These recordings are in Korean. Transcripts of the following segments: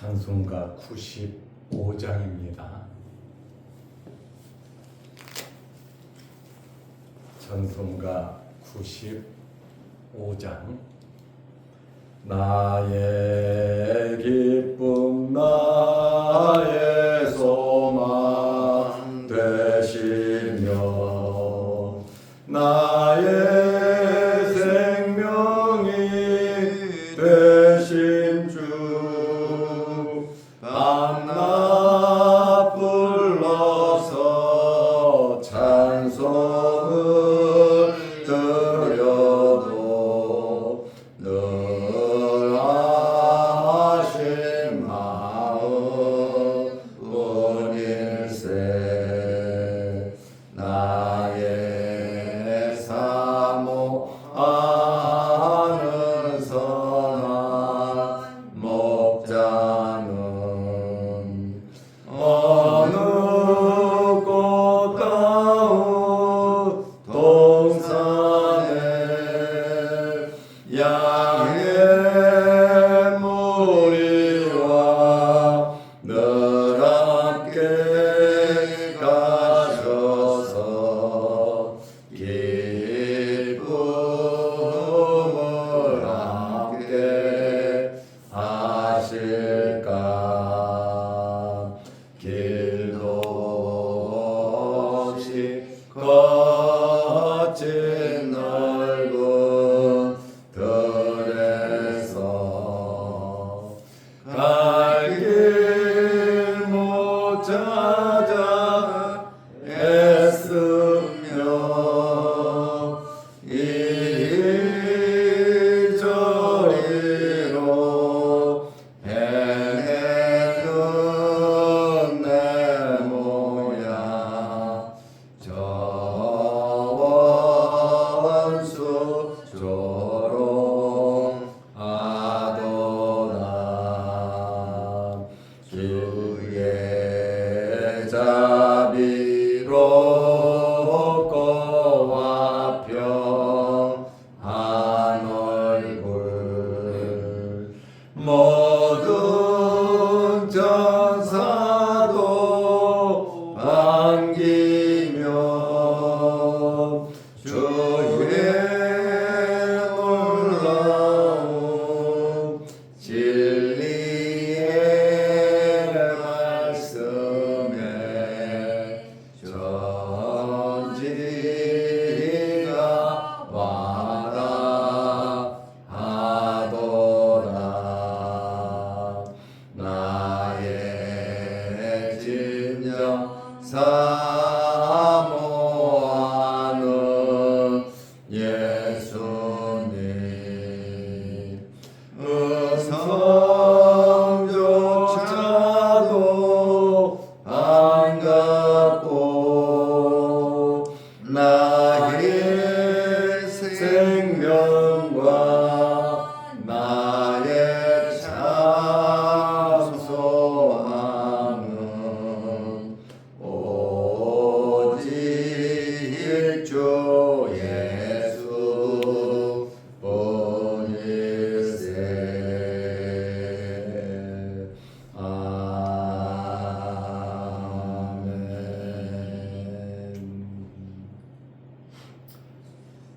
찬송가 95장입니다. 찬송가 95장 나의 기쁨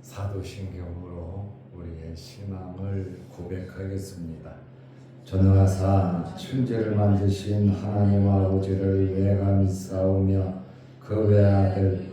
사도신경으로 우리의 신앙을 고백하겠습니다. 천지를 만드신 하나님 아버지를 예감히 싸우며 그 외아들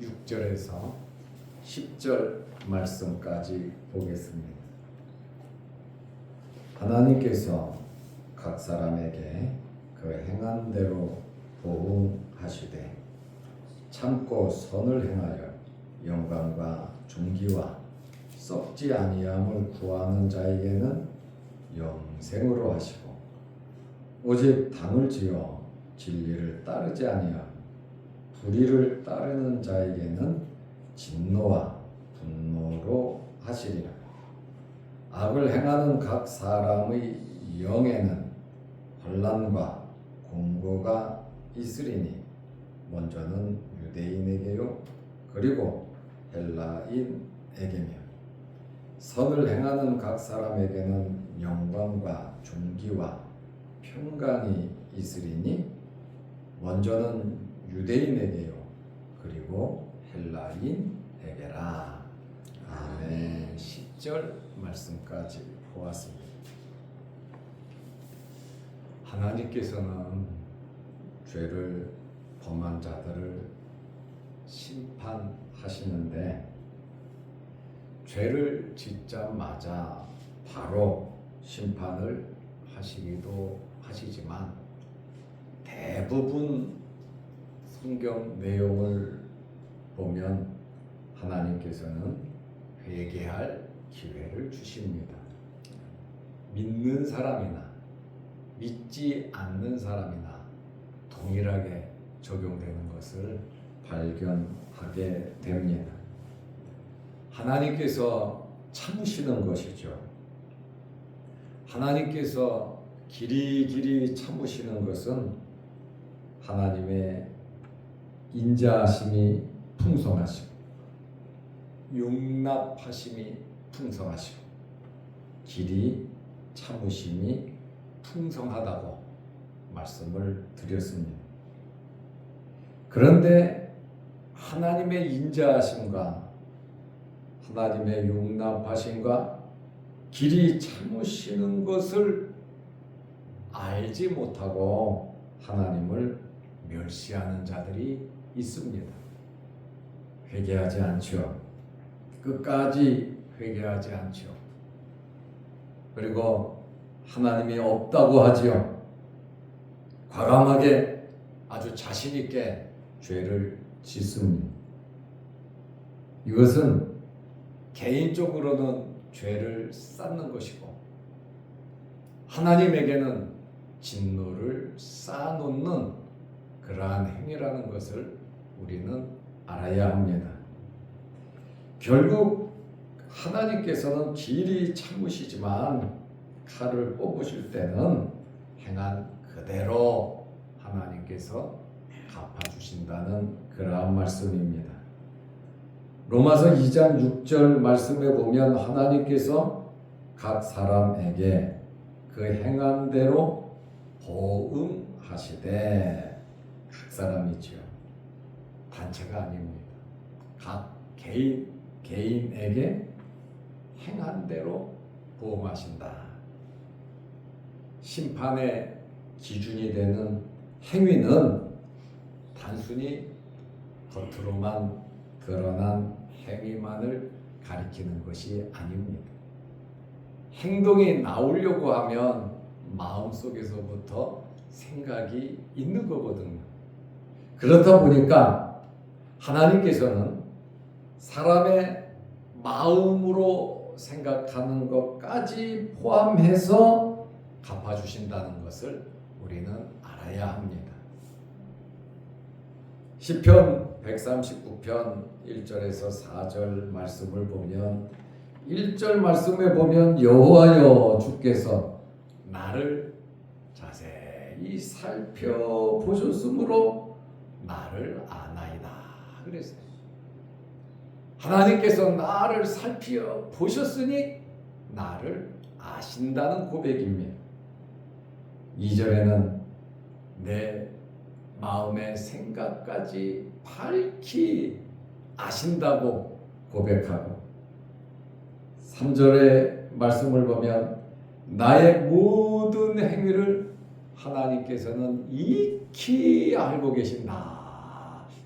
6절에서 10절 말씀까지 보겠습니다. 하나님께서 각 사람에게 그 행한 대로 보응하시되 참고 선을 행하여 영광과 존귀와 썩지 아니함을 구하는 자에게는 영생으로 하시고 오직 당을 지어 진리를 따르지 아니하고 불의를 따르는 자에게는 진노와 분노로 하시리라. 악을 행하는 각 사람의 영에는 혼란과 공고가 있으리니 먼저는 유대인에게요 그리고 헬라인에게며 선을 행하는 각 사람에게는 영광과 존귀와 평강이 있으리니 먼저는 유대인에게요. 그리고 헬라인에게라. 아멘. 10절 말씀까지 보았습니다. 하나님께서는 죄를 범한 자들을 심판하시는데 죄를 짓자마자 바로 심판을 하시기도 하시지만 대부분 성경 내용을 보면 하나님께서는 회개할 기회를 주십니다. 믿는 사람이나 믿지 않는 사람이나 동일하게 적용되는 것을 발견하게 됩니다. 하나님께서 참으시는 것이죠. 하나님께서 길이 길이 참으시는 것은 하나님의 인자하심이 풍성하시고 용납하심이 풍성하시고 길이 참으심이 풍성하다고 말씀을 드렸습니다. 그런데 하나님의 인자하심과 하나님의 용납하심과 길이 참으시는 것을 알지 못하고 하나님을 멸시하는 자들이 있습니다. 회개하지 않죠. 끝까지 회개하지 않죠. 그리고 하나님이 없다고 하지요. 과감하게 아주 자신 있게 죄를 짓습니다. 이것은 개인적으로는 죄를 쌓는 것이고 하나님에게는 진노를 쌓아놓는 그러한 행위라는 것을 우리는 알아야 합니다. 결국 하나님께서는 길이 참으시지만 칼을 뽑으실 때는 행한 그대로 하나님께서 갚아주신다는 그러한 말씀입니다. 로마서 2장 6절 말씀에 보면 하나님께서 각 사람에게 그 행한 대로 보응하시되 각 사람이지요. 단체가 아닙니다. 각 개인 개인에게 행한 대로 보응하신다. 심판의 기준이 되는 행위는 단순히 겉으로만 드러난 행위만을 가리키는 것이 아닙니다. 행동이 나오려고 하면 마음속에서부터 생각이 있는 거거든요. 그렇다 보니까 하나님께서는 사람의 마음으로 생각하는 것까지 포함해서 갚아주신다는 것을 우리는 알아야 합니다. 시편 139편 1절에서 4절 말씀을 보면 1절 말씀에 보면 여호와여 주께서 나를 자세히 살펴보셨으므로 나를 아나이다 그랬어요. 하나님께서 나를 살펴보셨으니 나를 아신다는 고백입니다. 2절에는 내 마음의 생각까지 밝히 아신다고 고백하고 3절의 말씀을 보면 나의 모든 행위를 하나님께서는 익히 알고 계신다.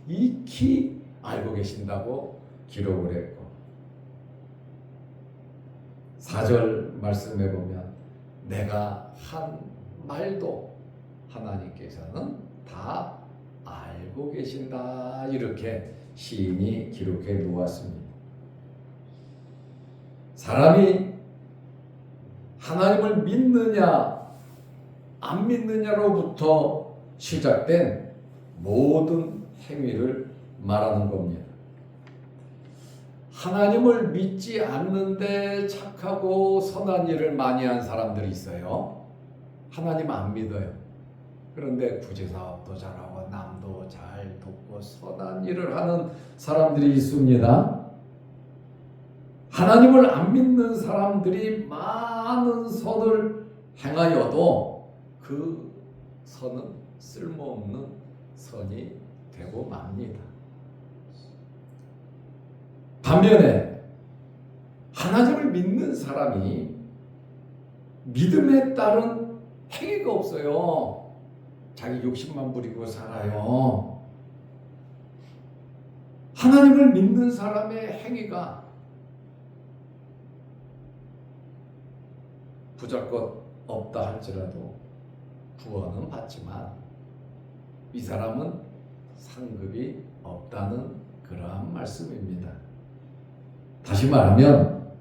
익히 알고 계신다고 기록을 했고 4절 말씀해 보면 내가 한 말도 하나님께서는 다 알고 계신다. 이렇게 시인이 기록해 놓았습니다. 사람이 하나님을 믿느냐 안 믿느냐로부터 시작된 모든 행위를 말하는 겁니다. 하나님을 믿지 않는데 착하고 선한 일을 많이 한 사람들이 있어요. 하나님 안 믿어요. 그런데 구제사업도 잘하고 남도 잘 돕고 선한 일을 하는 사람들이 있습니다. 하나님을 안 믿는 사람들이 많은 선을 행하여도 그 선은 쓸모없는 선이 되고 맙니다. 반면에 하나님을 믿는 사람이 믿음에 따른 행위가 없어요. 자기 욕심만 부리고 살아요. 하나님을 믿는 사람의 행위가 부잘것 없다 할지라도 구원은 받지만 이 사람은 상급이 없다는 그러한 말씀입니다. 다시 말하면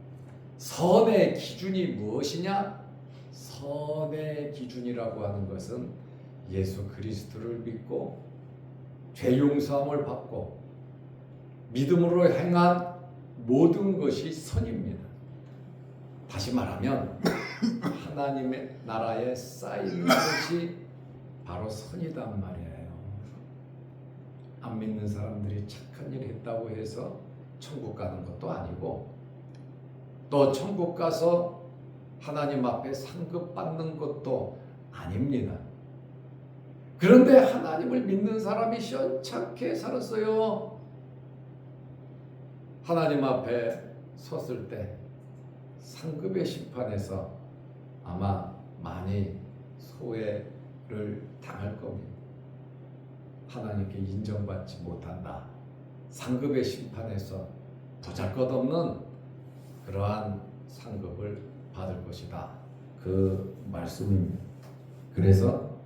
선의 기준이 무엇이냐? 선의 기준이라고 하는 것은 예수 그리스도를 믿고 죄 용서함을 받고 믿음으로 행한 모든 것이 선입니다. 다시 말하면 하나님의 나라에 쌓이는 것이 바로 선이단 말이에요. 안 믿는 사람들이 착한 일 했다고 해서 천국 가는 것도 아니고 또 천국 가서 하나님 앞에 상급 받는 것도 아닙니다. 그런데 하나님을 믿는 사람이 시원찮게 살았어요. 하나님 앞에 섰을 때 상급의 심판에서 아마 많이 소외를 당할 겁니다. 하나님께 인정받지 못한다. 상급의 심판에서 보잘것없는 그러한 상급을 받을 것이다. 그 말씀입니다. 그래서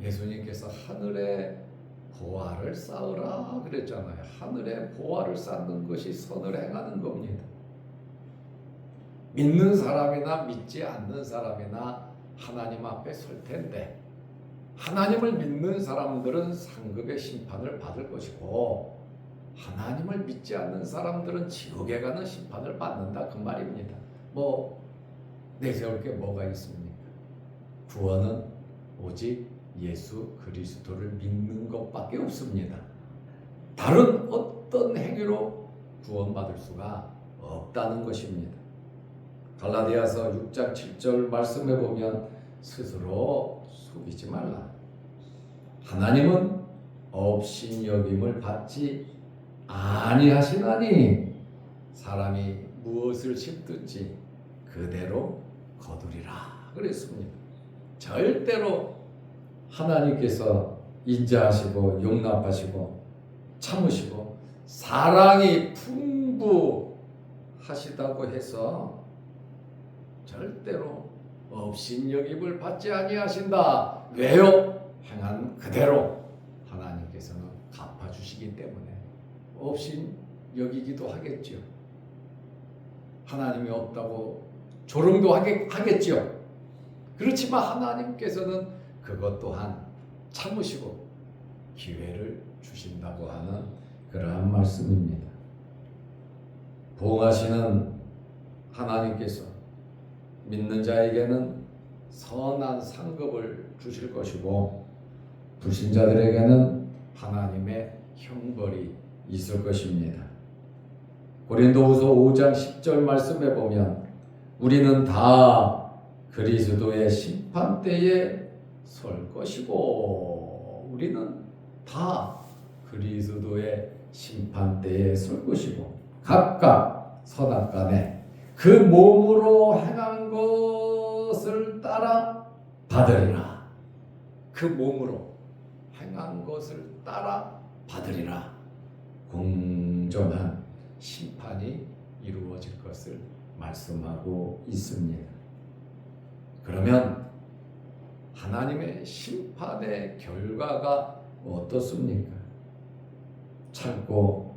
예수님께서 하늘에 보화를 쌓으라 그랬잖아요. 하늘에 보화를 쌓는 것이 선을 행하는 겁니다. 믿는 사람이나 믿지 않는 사람이나 하나님 앞에 설 텐데 하나님을 믿는 사람들은 상급의 심판을 받을 것이고 하나님을 믿지 않는 사람들은 지옥에 가는 심판을 받는다 그 말입니다. 뭐 내세울 게 뭐가 있습니까? 구원은 오직 예수 그리스도를 믿는 것밖에 없습니다. 다른 어떤 행위로 구원받을 수가 없다는 것입니다. 갈라디아서 6장 7절 말씀해 보면 스스로 속이지 말라. 하나님은 없인 여김을 받지 아니하시나니 사람이 무엇을 심든지 그대로 거두리라 그랬습니다. 절대로 하나님께서 인자하시고 용납하시고 참으시고 사랑이 풍부하시다고 해서 절대로 없인 여김을 받지 아니하신다. 왜요? 행한 그대로 하나님께서는 갚아주시기 때문에 없인 여기기도 하겠죠. 하나님이 없다고 조롱도 하겠죠. 그렇지만 하나님께서는 그것 또한 참으시고 기회를 주신다고 하는 그러한 말씀입니다. 보응하시는 하나님께서 믿는 자에게는 선한 상급을 주실 것이고 불신자들에게는 하나님의 형벌이 있을 것입니다. 고린도후서 5장 10절 말씀에 보면 우리는 다 그리스도의 심판대에 설 것이고 우리는 다 그리스도의 심판대에 설 것이고 각각 선악간에 그 몸으로 행한 것을 따라 받으리라. 그 몸으로 행한 것을 따라 받으리라. 공정한 심판이 이루어질 것을 말씀하고 있습니다. 그러면 하나님의 심판의 결과가 어떻습니까? 참고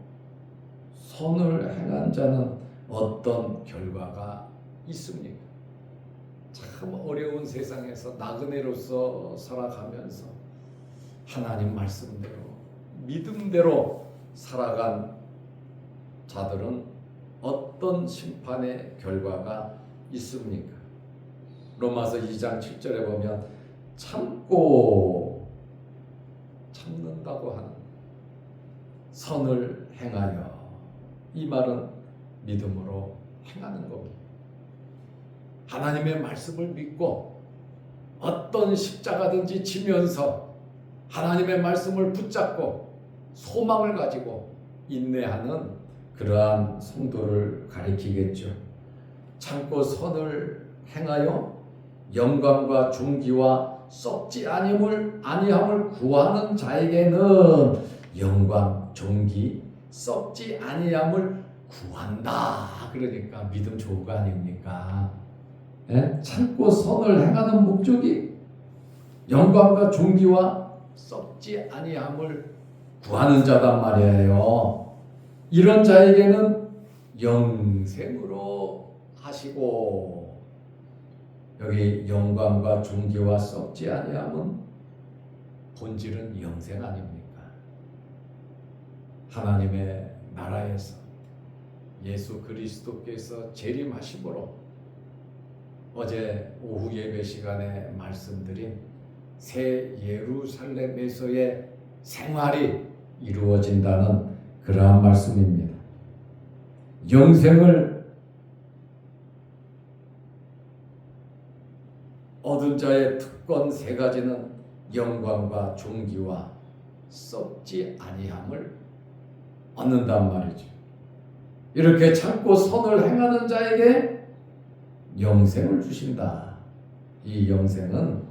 선을 행한 자는 어떤 결과가 있습니까? 참 어려운 세상에서 나그네로서 살아가면서 하나님 말씀대로 믿음대로 살아간 자들은 어떤 심판의 결과가 있습니까? 로마서 2장 7절에 보면 참고 참는다고 하는 선을 행하여 이 말은 믿음으로 행하는 겁니다. 하나님의 말씀을 믿고 어떤 십자가든지 지면서 하나님의 말씀을 붙잡고 소망을 가지고 인내하는 그러한 성도를 가리키겠죠. 참고 선을 행하여 영광과 존귀와 썩지 아니함을 아니함을 구하는 자에게는 영광, 존귀, 썩지 아니함을 구한다. 그러니까 믿음 조우가 아닙니까? 예? 참고 선을 행하는 목적이 영광과 존귀와 썩지 아니함을 구하는 자단 말이에요. 이런 자에게는 영생으로 하시고 여기 영광과 존귀와 썩지 아니함은 본질은 영생 아닙니까? 하나님의 나라에서 예수 그리스도께서 재림하심으로 어제 오후 예배 시간에 말씀드린 새 예루살렘에서의 생활이 이루어진다는 그러한 말씀입니다. 영생을 얻은 자의 특권 세 가지는 영광과 존귀와 썩지 아니함을 얻는단 말이죠. 이렇게 참고 선을 행하는 자에게 영생을 주신다. 이 영생은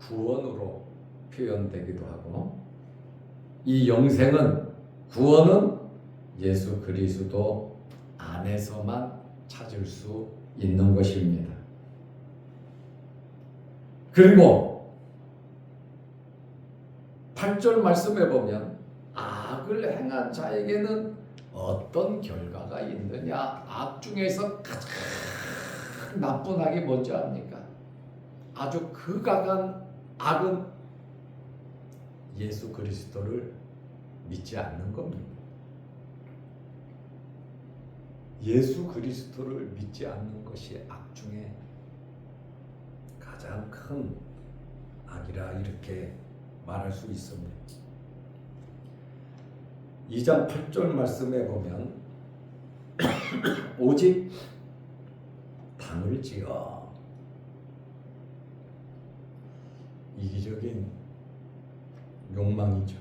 구원으로 표현되기도 하고 이 영생은 구원은 예수 그리스도 안에서만 찾을 수 있는 것입니다. 그리고 8절 말씀에 보면 악을 행한 자에게는 어떤 결과가 있느냐? 악 중에서 가장 나쁜 악이 뭔지 압니까? 아주 극악한 악은 예수 그리스도를 믿지 않는 겁니다. 예수 그리스도를 믿지 않는 것이 악 중에 가장 큰 악이라 이렇게 말할 수 있습니다. 2장 8절 말씀에 보면 오직 당을 지어 이기적인 욕망이죠.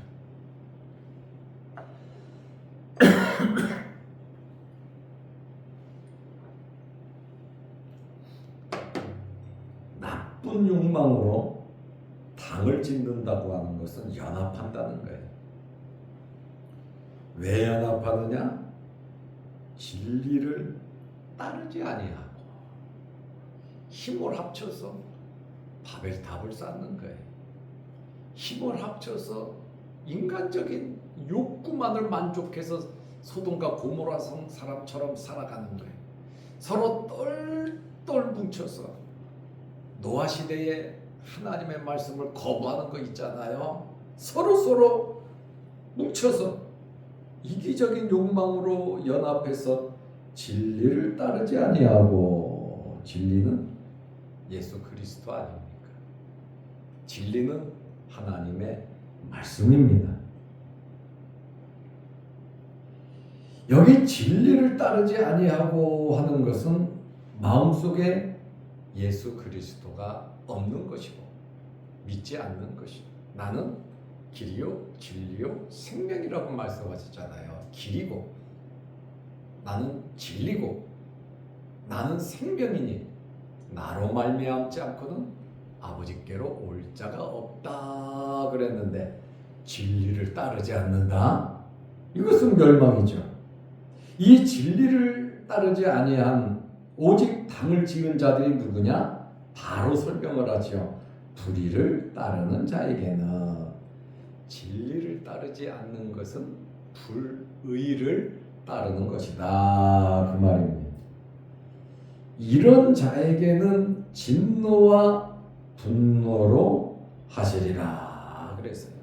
나쁜 욕망으로 당을 짓는다고 하는 것은 연합한다는 거예요. 왜 연합하느냐? 진리를 따르지 아니하고 힘을 합쳐서 바벨 탑을 쌓는 거예요. 힘을 합쳐서 인간적인 욕구만을 만족해서 소돔과 고모라 성 사람처럼 살아가는 거예요. 서로 똘똘 뭉쳐서 노아 시대에 하나님의 말씀을 거부하는 거 있잖아요. 서로 서로 뭉쳐서 이기적인 욕망으로 연합해서 진리를 따르지 아니하고 진리는 예수 그리스도 아닙니까? 진리는 하나님의 말씀입니다. 여기 진리를 따르지 아니하고 하는 것은 마음속에 예수 그리스도가 없는 것이고 믿지 않는 것이고 나는 길이요 진리요 생명이라고 말씀하셨잖아요. 길이고 나는 진리고 나는 생명이니 나로 말미암지 않고는 아버지께로 올 자가 없다 그랬는데 진리를 따르지 않는다. 이것은 멸망이죠. 이 진리를 따르지 아니한 오직 당을 지은 자들이 누구냐? 바로 설명을 하지요. 불의를 따르는 자에게는 진리를 따르지 않는 것은 불의를 따르는 것이다. 그 말입니다. 이런 자에게는 진노와 분노로 하시리라 그랬어요.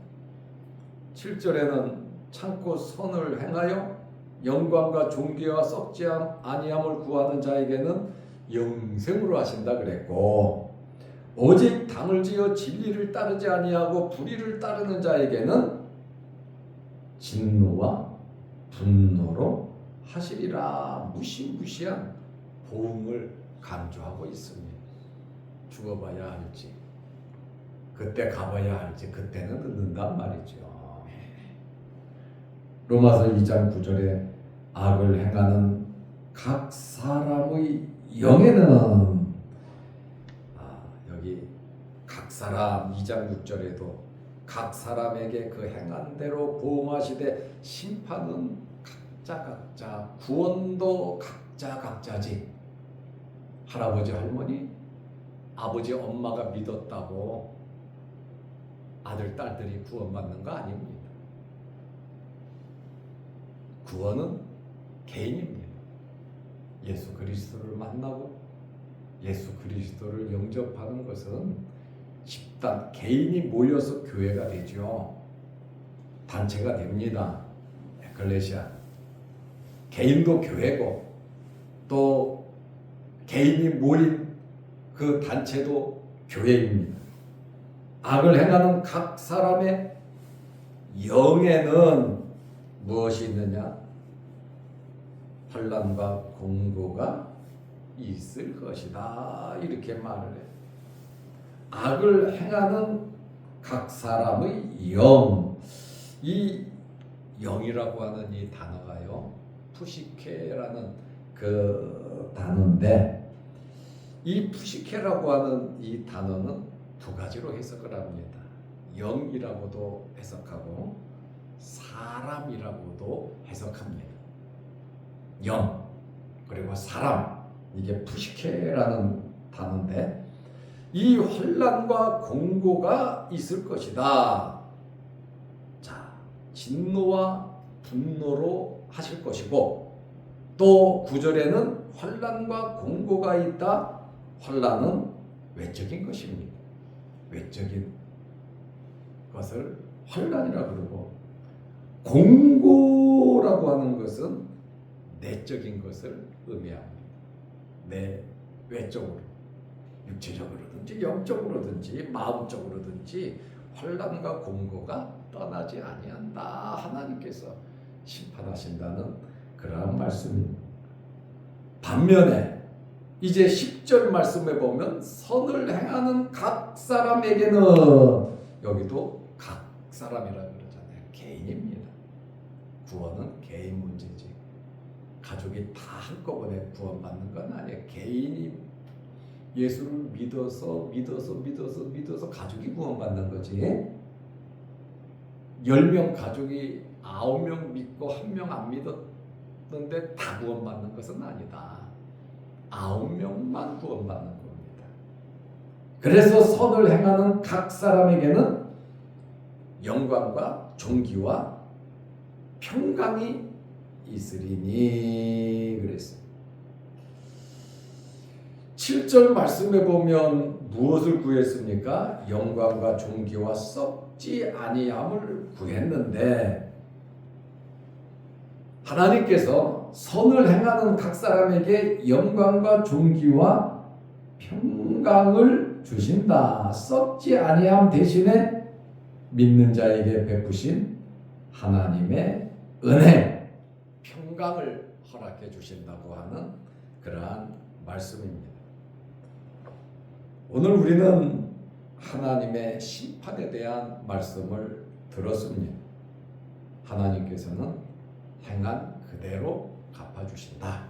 7절에는 참고 선을 행하여 영광과 존귀와 썩지 아니함을 구하는 자에게는 영생으로 하신다 그랬고 오직 당을 지어 진리를 따르지 아니하고 불의를 따르는 자에게는 진노와 분노로 하시리라 무시무시한 보응을 강조하고 있습니다. 죽어봐야 할지 그때 가봐야 할지 그때는 늦는단 말이죠. 로마서 2장 9절에 악을 행하는 각 사람의 영에는 사람 2장 6절에도 각 사람에게 그 행한 대로 보응하시되 심판은 각자 각자 구원도 각자 각자지 할아버지 할머니 아버지 엄마가 믿었다고 아들 딸들이 구원받는 거 아닙니다. 구원은 개인입니다. 예수 그리스도를 만나고 예수 그리스도를 영접하는 것은 집단 개인이 모여서 교회가 되죠. 단체가 됩니다. 에클레시아 개인도 교회고 또 개인이 모인 그 단체도 교회입니다. 악을 행하는 각 사람의 영에는 무엇이 있느냐? 환란과 공고가 있을 것이다. 이렇게 말을 해. 악을 행하는 각 사람의 영, 이 영이라고 하는 이 단어가요, 푸시케라는 그 단어인데, 이 푸시케라고 하는 이 단어는 두 가지로 해석을 합니다. 영이라고도 해석하고 사람이라고도 해석합니다. 영 그리고 사람 이게 푸시케라는 단어인데 이 혼란과 공고가 있을 것이다. 자, 진노와 분노로 하실 것이고 또 구절에는 혼란과 공고가 있다. 혼란은 외적인 것입니다. 외적인 것을 혼란이라 그러고 공고라고 하는 것은 내적인 것을 의미합니다. 내 외적으로 육체적으로 든지 영적으로든지 마음적으로든지 환란과 공고가 떠나지 아니한다. 하나님께서 심판하신다는 그러한 말씀입니다. 반면에 이제 10절 말씀에 보면 선을 행하는 각 사람에게는 여기도 각 사람이라 그러잖아요. 개인입니다. 구원은 개인 문제지. 가족이 다 한꺼번에 구원받는 건 아니에요. 개인이 예수를 믿어서 믿어서 믿어서 믿어서 가족이 구원받는 거지. 10명 가족이 9명 믿고 1명 안 믿었는데 다 구원받는 것은 아니다. 9명만 구원받는 겁니다. 그래서 선을 행하는 각 사람에게는 영광과 존귀와 평강이 있으리니 그랬어요. 7절 말씀에 보면 무엇을 구했습니까? 영광과 존귀와 썩지 아니함을 구했는데 하나님께서 선을 행하는 각 사람에게 영광과 존귀와 평강을 주신다. 썩지 아니함 대신에 믿는 자에게 베푸신 하나님의 은혜, 평강을 허락해 주신다고 하는 그러한 말씀입니다. 오늘 우리는 하나님의 심판에 대한 말씀을 들었습니다. 하나님께서는 행한 그대로 갚아주신다.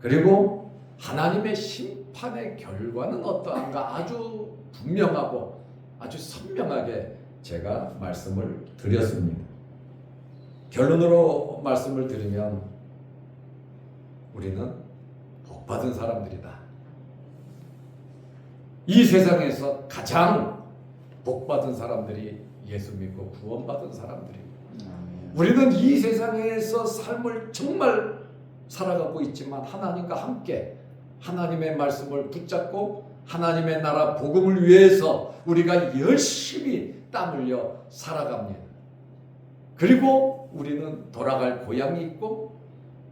그리고 하나님의 심판의 결과는 어떠한가 아주 분명하고 아주 선명하게 제가 말씀을 드렸습니다. 결론으로 말씀을 드리면 우리는 복 받은 사람들이다. 이 세상에서 가장 복 받은 사람들이 예수 믿고 구원받은 사람들입니다. 우리는 이 세상에서 삶을 정말 살아가고 있지만 하나님과 함께 하나님의 말씀을 붙잡고 하나님의 나라 복음을 위해서 우리가 열심히 땀 흘려 살아갑니다. 그리고 우리는 돌아갈 고향이 있고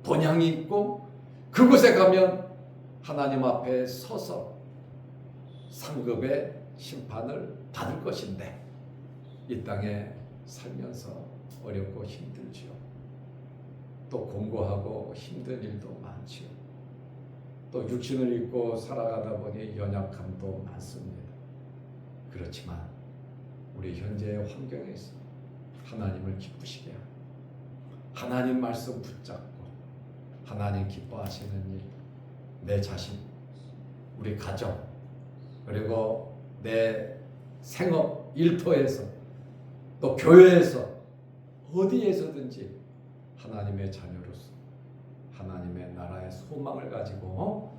본향이 있고 그곳에 가면 하나님 앞에 서서 상급의 심판을 받을 것인데 이 땅에 살면서 어렵고 힘들지요. 또 공고하고 힘든 일도 많지요. 또 육신을 입고 살아가다 보니 연약함도 많습니다. 그렇지만 우리 현재의 환경에서 하나님을 기쁘시게 하고 하나님 말씀 붙잡고 하나님 기뻐하시는 일, 내 자신, 우리 가정, 그리고 내 생업 일터에서 또 교회에서 어디에서든지 하나님의 자녀로서 하나님의 나라의 소망을 가지고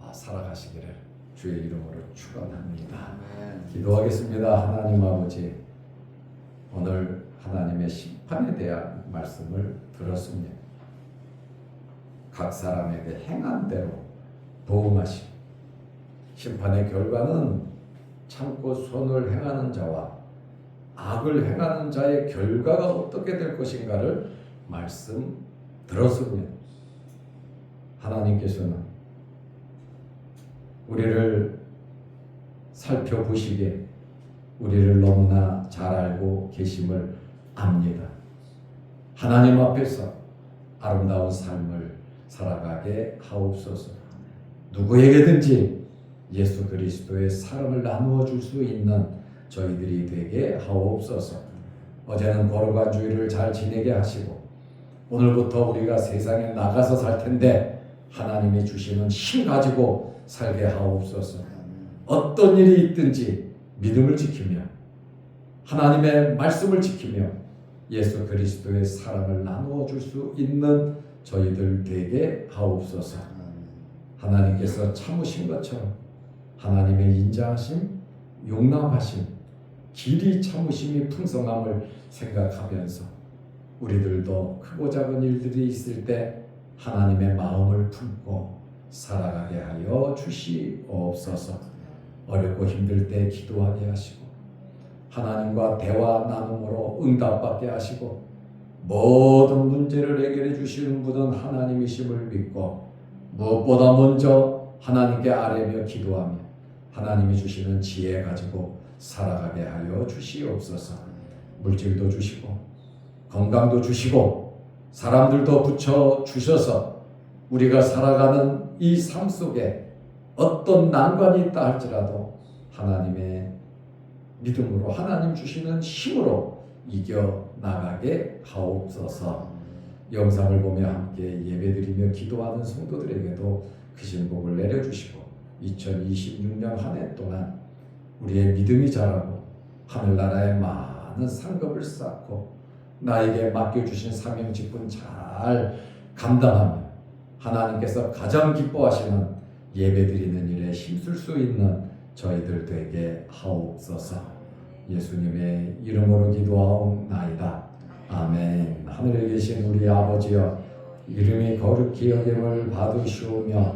아, 살아가시기를 주의 이름으로 축원합니다. 기도하겠습니다. 하나님 아버지 오늘 하나님의 심판에 대한 말씀을 들었습니다. 각 사람에게 행한 대로 도움하시고 심판의 결과는 참고 손을 행하는 자와 악을 행하는 자의 결과가 어떻게 될 것인가를 말씀 들었습니다. 하나님께서는 우리를 살펴보시기에 우리를 너무나 잘 알고 계심을 압니다. 하나님 앞에서 아름다운 삶을 살아가게 하옵소서. 누구에게든지 예수 그리스도의 사랑을 나누어 줄 수 있는 저희들이 되게 하옵소서. 어제는 거룩한 주일을 잘 지내게 하시고 오늘부터 우리가 세상에 나가서 살 텐데 하나님이 주시는 힘 가지고 살게 하옵소서. 어떤 일이 있든지 믿음을 지키며 하나님의 말씀을 지키며 예수 그리스도의 사랑을 나누어 줄 수 있는 저희들 되게 하옵소서. 하나님께서 참으신 것처럼 하나님의 인자하심, 용납하심, 길이 참으심이 풍성함을 생각하면서 우리들도 크고 작은 일들이 있을 때 하나님의 마음을 품고 살아가게 하여 주시옵소서. 어렵고 힘들 때 기도하게 하시고 하나님과 대화 나눔으로 응답받게 하시고 모든 문제를 해결해 주시는 분은 하나님이심을 믿고 무엇보다 먼저 하나님께 아뢰며 기도하며 하나님이 주시는 지혜 가지고 살아가게 하여 주시옵소서. 물질도 주시고 건강도 주시고 사람들도 붙여 주셔서 우리가 살아가는 이 삶 속에 어떤 난관이 있다 할지라도 하나님의 믿음으로 하나님 주시는 힘으로 이겨 나가게 하옵소서. 영상을 보며 함께 예배드리며 기도하는 성도들에게도 크신 복을 내려주시고 2026년 한 해 동안 우리의 믿음이 자라고 하늘나라에 많은 상급을 쌓고 나에게 맡겨주신 사명 직분 잘 감당하며 하나님께서 가장 기뻐하시는 예배 드리는 일에 힘쓸 수 있는 저희들 되게 하옵소서. 예수님의 이름으로 기도하옵나이다. 아멘. 하늘에 계신 우리 아버지여 이름이 거룩히 여김을 받으시오며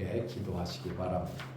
자유롭게 기도하시기 바랍니다.